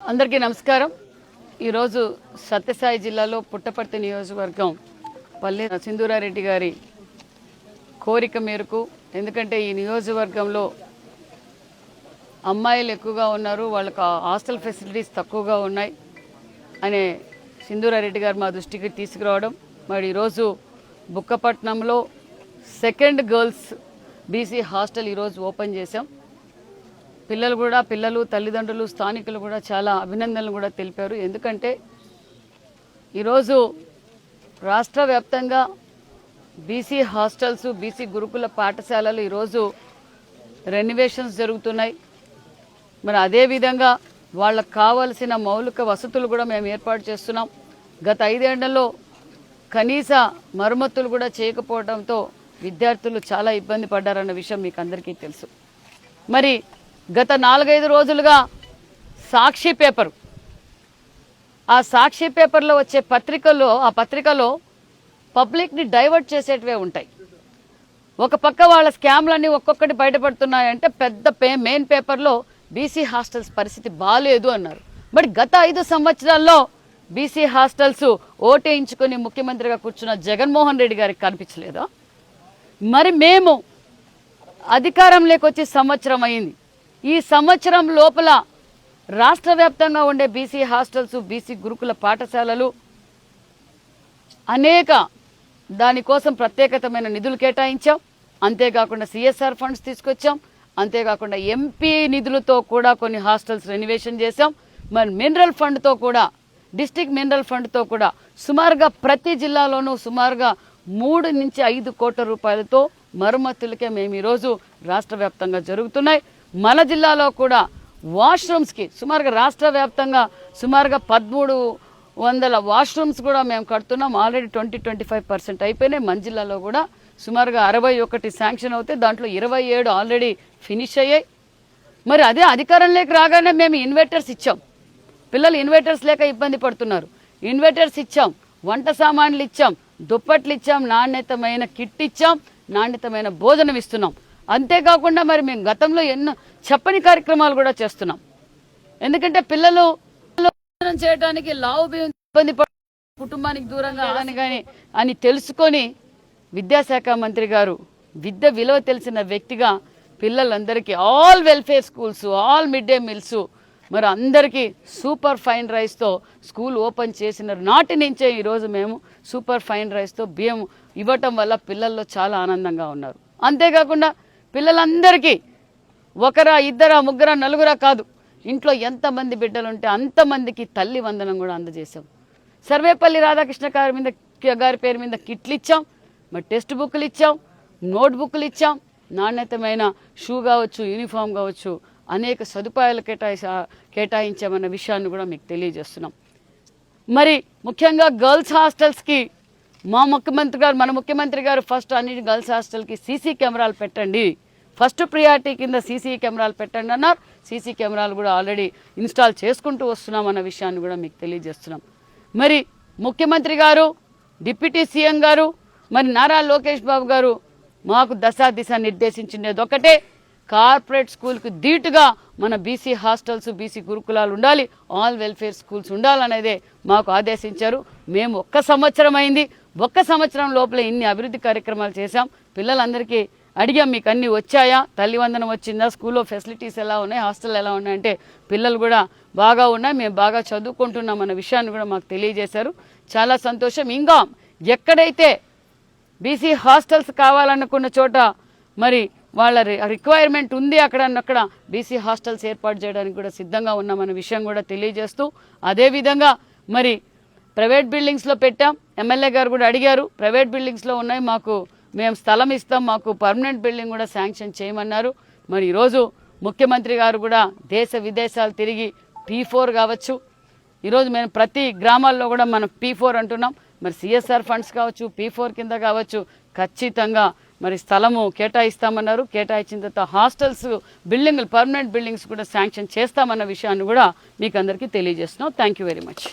అందరికీ నమస్కారం. ఈరోజు సత్యసాయి జిల్లాలో పుట్టపర్తి నియోజకవర్గం పల్లె సింధూరారెడ్డి గారి కోరిక మేరకు ఎందుకంటే ఈ నియోజకవర్గంలో అమ్మాయిలు ఎక్కువగా ఉన్నారు వాళ్ళకు హాస్టల్ ఫెసిలిటీస్ తక్కువగా ఉన్నాయి అనే సింధూరారెడ్డి గారు మా దృష్టికి తీసుకురావడం. మరి ఈరోజు బుక్కపట్నంలో సెకండ్ గర్ల్స్ బీసీ హాస్టల్ ఈరోజు ఓపెన్ చేశాం. పిల్లలు కూడా పిల్లలు తల్లిదండ్రులు స్థానికులు కూడా చాలా అభినందనలు కూడా తెలిపారు. ఎందుకంటే ఈరోజు రాష్ట్ర వ్యాప్తంగా బీసీ హాస్టల్స్ బీసీ గురుకుల పాఠశాలలు ఈరోజు రెనోవేషన్స్ జరుగుతున్నాయి. మరి అదేవిధంగా వాళ్ళకు కావలసిన మౌలిక వసతులు కూడా మేము ఏర్పాటు చేస్తున్నాం. గత ఐదేళ్ళలో కనీస మరమ్మతులు కూడా చేయకపోవడంతో విద్యార్థులు చాలా ఇబ్బంది పడ్డారన్న విషయం మీకు అందరికీ తెలుసు. మరి గత నాలుగైదు రోజులుగా సాక్షి పేపరు. ఆ సాక్షి పేపర్లో వచ్చే పత్రికల్లో ఆ పత్రికలో పబ్లిక్ని డైవర్ట్ చేసేటివే ఉంటాయి. ఒక పక్క వాళ్ళ స్కామ్లన్నీ ఒక్కొక్కటి బయటపడుతున్నాయంటే పెద్ద పే మెయిన్ పేపర్లో బీసీ హాస్టల్స్ పరిస్థితి బాగాలేదు అన్నారు. మరి గత ఐదు సంవత్సరాల్లో బీసీ హాస్టల్స్ ఓటేయించుకొని ముఖ్యమంత్రిగా కూర్చున్న జగన్మోహన్ రెడ్డి గారికి కనిపించలేదా? మరి మేము అధికారం లేకొచ్చి సంవత్సరం అయింది. ఈ సంవత్సరం లోపల రాష్ట్ర వ్యాప్తంగా ఉండే బీసీ హాస్టల్స్ బీసీ గురుకుల పాఠశాలలు అనేక దానికోసం ప్రత్యేకతమైన నిధులు కేటాయించాం. అంతేకాకుండా సిఎస్ఆర్ ఫండ్స్ తీసుకొచ్చాం. అంతేకాకుండా ఎంపీ నిధులతో కూడా కొన్ని హాస్టల్స్ రెనివేషన్ చేశాం. మరి మినరల్ ఫండ్తో కూడా డిస్టిక్ మినరల్ ఫండ్తో కూడా సుమారుగా ప్రతి జిల్లాలోనూ సుమారుగా మూడు నుంచి ఐదు కోట్ల రూపాయలతో మరమ్మతులకే మేము ఈరోజు రాష్ట్ర వ్యాప్తంగా జరుగుతున్నాయి. మన జిల్లాలో కూడా వాష్రూమ్స్కి సుమారుగా రాష్ట్ర వ్యాప్తంగా సుమారుగా పదమూడు వందల వాష్రూమ్స్ కూడా మేము కడుతున్నాం. Already twenty twenty five percent అయిపోయినాయి. మన జిల్లాలో కూడా సుమారుగా అరవై ఒకటి శాంక్షన్ అవుతే దాంట్లో ఇరవై ఏడు ఆల్రెడీ ఫినిష్ అయ్యాయి. మరి అదే అధికారంలోకి రాగానే మేము ఇన్వర్టర్స్ ఇచ్చాం. పిల్లలు ఇన్వర్టర్స్ లేక ఇబ్బంది పడుతున్నారు. ఇన్వర్టర్స్ ఇచ్చాం. వంట సామాన్లు ఇచ్చాం. దుప్పట్లు ఇచ్చాం. నాణ్యతమైన కిట్ ఇచ్చాం. నాణ్యతమైన భోజనం ఇస్తున్నాం. అంతేకాకుండా మరి మేము గతంలో ఎన్నో చెప్పని కార్యక్రమాలు కూడా చేస్తున్నాం. ఎందుకంటే పిల్లలు చేయడానికి లావు బియ్యం ఇబ్బంది పడ కుటుంబానికి దూరంగా అని కానీ అని తెలుసుకొని విద్యాశాఖ మంత్రి గారు విద్య విలువ తెలిసిన వ్యక్తిగా పిల్లలందరికీ all welfare schools all mid day meals మరి అందరికీ సూపర్ ఫైన్ రైస్తో స్కూల్ ఓపెన్ చేసిన నాటి నుంచే ఈరోజు మేము సూపర్ ఫైన్ రైస్తో బియ్యం ఇవ్వటం వల్ల పిల్లల్లో చాలా ఆనందంగా ఉన్నారు. అంతేకాకుండా పిల్లలందరికీ ఒకరా ఇద్దరా ముగ్గురా నలుగురా కాదు. ఇంట్లో ఎంతమంది బిడ్డలు ఉంటే అంతమందికి తల్లి వందనం కూడా అందజేశాం. సర్వేపల్లి రాధాకృష్ణ గారి మీద గారి పేరు మీద కిట్లు ఇచ్చాం మరి టెక్స్ట్ బుక్లు ఇచ్చాం నోట్ బుక్లు ఇచ్చాం నాణ్యతమైన షూ కావచ్చు యూనిఫామ్ కావచ్చు అనేక సదుపాయాలు కేటాయి కేటాయించామన్న విషయాన్ని కూడా మీకు తెలియజేస్తున్నాం. మరి ముఖ్యంగా గర్ల్స్ హాస్టల్స్కి మా ముఖ్యమంత్రి గారు మన ముఖ్యమంత్రి గారు ఫస్ట్ అన్ని గర్ల్స్ హాస్టల్కి సీసీ కెమెరాలు పెట్టండి. ఫస్ట్ ప్రియారిటీ కింద సీసీ కెమెరాలు పెట్టండి అన్నారు. సీసీ కెమెరాలు కూడా ఆల్రెడీ ఇన్స్టాల్ చేసుకుంటూ వస్తున్నాం అన్న విషయాన్ని కూడా మీకు తెలియజేస్తున్నాం. మరి ముఖ్యమంత్రి గారు డిప్యూటీ సీఎం గారు మరి నారా లోకేష్ బాబు గారు మాకు దశా దిశ నిర్దేశించినది ఒకటే కార్పొరేట్ స్కూల్కి ధీటుగా మన బీసీ హాస్టల్స్ బీసీ గురుకులాలు ఉండాలి. ఆల్ వెల్ఫేర్ స్కూల్స్ ఉండాలనేదే మాకు ఆదేశించారు. మేము ఒక్క సంవత్సరం అయింది ఒక్క సంవత్సరం లోపల ఇన్ని అభివృద్ధి కార్యక్రమాలు చేశాం. పిల్లలందరికీ అడిగాం మీకు అన్నీ వచ్చాయా? తల్లివందనం వచ్చిందా? స్కూల్లో ఫెసిలిటీస్ ఎలా ఉన్నాయి? హాస్టల్ ఎలా ఉన్నాయంటే పిల్లలు కూడా బాగా ఉన్నాయి. మేము బాగా చదువుకుంటున్నాం అన్న విషయాన్ని కూడా మాకు తెలియజేశారు. చాలా సంతోషం. ఇంకా ఎక్కడైతే బీసీ హాస్టల్స్ కావాలనుకున్న చోట మరి వాళ్ళ రిక్వైర్మెంట్ ఉంది అక్కడ అక్కడ బీసీ హాస్టల్స్ ఏర్పాటు చేయడానికి కూడా సిద్ధంగా ఉన్నామన్న విషయం కూడా తెలియజేస్తూ అదేవిధంగా మరి ప్రైవేట్ బిల్డింగ్స్లో పెట్టాం. ఎమ్మెల్యే గారు కూడా అడిగారు ప్రైవేట్ బిల్డింగ్స్లో ఉన్నాయి మాకు మేము స్థలం ఇస్తాం మాకు పర్మనెంట్ బిల్డింగ్ కూడా శాంక్షన్ చేయమన్నారు. మరి ఈరోజు ముఖ్యమంత్రి గారు కూడా దేశ విదేశాలు తిరిగి పీ ఫోర్ కావచ్చు. ఈరోజు మేము ప్రతి గ్రామాల్లో కూడా మనం పీ ఫోర్ అంటున్నాం. మరి సిఎస్ఆర్ ఫండ్స్ కావచ్చు పీ ఫోర్ కింద కావచ్చు ఖచ్చితంగా మరి స్థలము కేటాయిస్తామన్నారు. కేటాయించిన తర్వాత హాస్టల్స్ బిల్డింగ్లు పర్మనెంట్ బిల్డింగ్స్ కూడా శాంక్షన్ చేస్తామన్న విషయాన్ని కూడా మీకు అందరికీ తెలియజేస్తున్నాం. Thank you very much